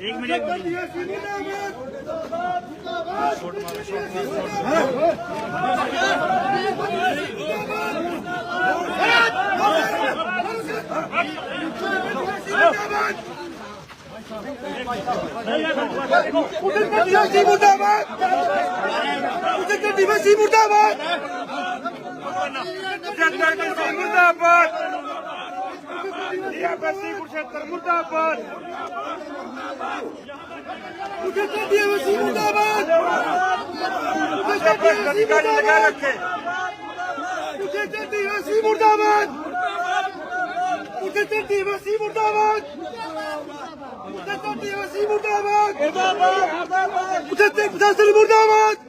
एक मिनट। मुर्दाबाद। तो मुर्दाबाद मुर्दाबाद। ਕੱਢੀ ਵਸੀ ਮੁਰਦਾਬਾਦ। ਦੀ ਇਹ ਬਸੀ ਕੁਰਸ਼ੇਤਰ ਮੁਰਦਾਬਾਦ। ਉਧਰ ਕੱਢੀ ਵਸੀ ਮੁਰਦਾਬਾਦ। ਉਧਰ ਕੱਢੀ ਵਸੀ ਮੁਰਦਾਬਾਦ। ਰੱਖੇ। ਉਧਰ ਕੱਢੀ ਵਸੀ ਮੁਰਦਾਬਾਦ। ਉਧਰ ਕੱਢੀ ਵਸੀ ਮੁਰਦਾਬਾਦ। ਉਧਰ ਕੱਢੀ ਵਸੀ ਮੁਰਦਾਬਾਦ। ਮੁਰਦਾਬਾਦ। ਉਧਰ ਤੇ ਪ੍ਰਸ਼ਾਸਨ ਮੁਰਦਾਬਾਦ।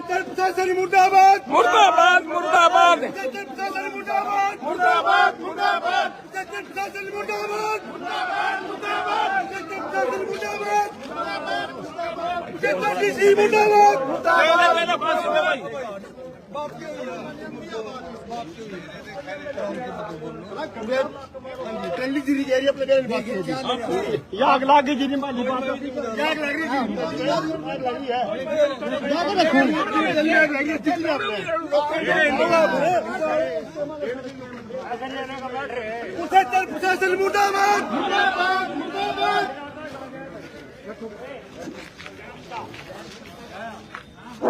विजयतर प्रशासन मुर्दाबाद मुर्दाबाद मुर्दाबाद विजयतर प्रशासन मुर्दाबाद मुर्दाबाद मुर्दाबाद विजयतर प्रशासन मुर्दाबाद मुर्दाबाद मुर्दाबाद विजयतर प्रशासन मुर्दाबाद मुर्दाबाद मुर्दाबाद विजयतर डीसी मुर्दाबाद मुर्दाबाद ਉਧਰ ਤੇ ਡੀਸੀ ਮੁਰਦਾਬਾਦ ਟ੍ਰੈਂਡਿੰਗ ਜਿਹੜੀ ਕਹਿ ਰਹੀ ਆਪਣੇ ਘਰੇ ਬਾਕੀ ਯਾਗ ਲੱਗ ਗਈ ਜੀ ਮਾਲੀ ਬਾਤ ਆਗ ਲੱਗ ਰਹੀ ਸੀ ਆਗ ਲੱਗ ਰਹੀ ਹੈ ਨਾ ਤਾਂ ਖੂਨ ਜਲਦੀ ਆਗ ਲੱਗ ਰਹੀ ਹੈ ਚਿੱਟੀ ਆਪਣੇ ਉਸੇ ਤਰ ਪ੍ਰਸ਼ਾਸਨ ਮੁਰਦਾਬਾਦ ਮੁਰਦਾਬਾਦ ਮੁਰਦਾਬਾਦ ਕੁੱਥੇ ਤਰ ਪ੍ਰਸ਼ਾਸਨ ਮੁਰਦਾਬਾਦ ਮੁਰਦਾਬਾਦ ਮੁਰਦਾਬਾਦ